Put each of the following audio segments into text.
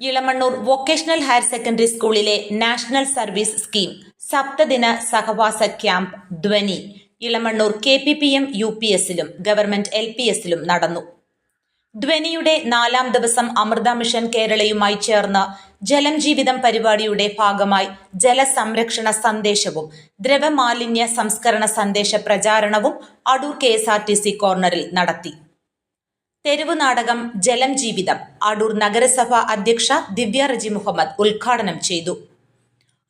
Elamannoor vocational higher secondary സ്കൂളിലെ national service scheme സപ്തദിന സഹവാസ camp Dhwani. Elamannoor K P P M U P എസിലും government L P എസിലും നടന്നു. ധ്വനിയുടെ നാലാം ദിവസം അമൃത മിഷൻ കേരളയുമായി ചേർന്ന് ജലം ജീവിതം പരിപാടിയുടെ ഭാഗമായി ജലസംരക്ഷണ സന്ദേശവും ദ്രവമാലിന്യ സംസ്കരണ സന്ദേശ പ്രചാരണവും അടൂർ കെ കോർണറിൽ നടത്തി. തെരുവ് നാടകം ജലം ജീവിതം അടൂർ നഗരസഭ അധ്യക്ഷ ദിവ്യ റജി മുഹമ്മദ് ഉദ്ഘാടനം ചെയ്തു.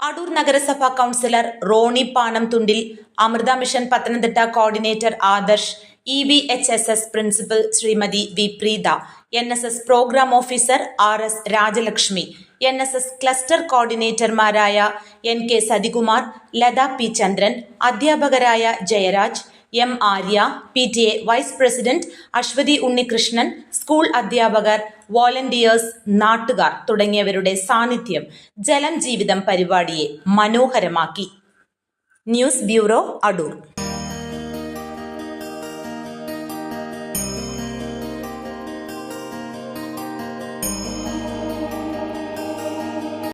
അടൂർ നഗരസഭ councillor Rony Panamthundil Amrita mission Pathanamthitta coordinator Adarsh E V H S S principal Shrimati V Preetha N S S program officer R S Rajalakshmi N S S cluster കോർഡിനേറ്റർമാരായ N K Sathikumar Latha P Chandran അധ്യാപകരായ Jayaraj M Arya P T A vice president Aswathy Unnikrishnan school അധ്യാപകർ volunteers നാട്ടുകാർ തുടങ്ങിയവരുടെ സാന്നിധ്യം ജലം ജീവിതം പരിപാടിയെ മനോഹരമാക്കി. News bureau Adoor.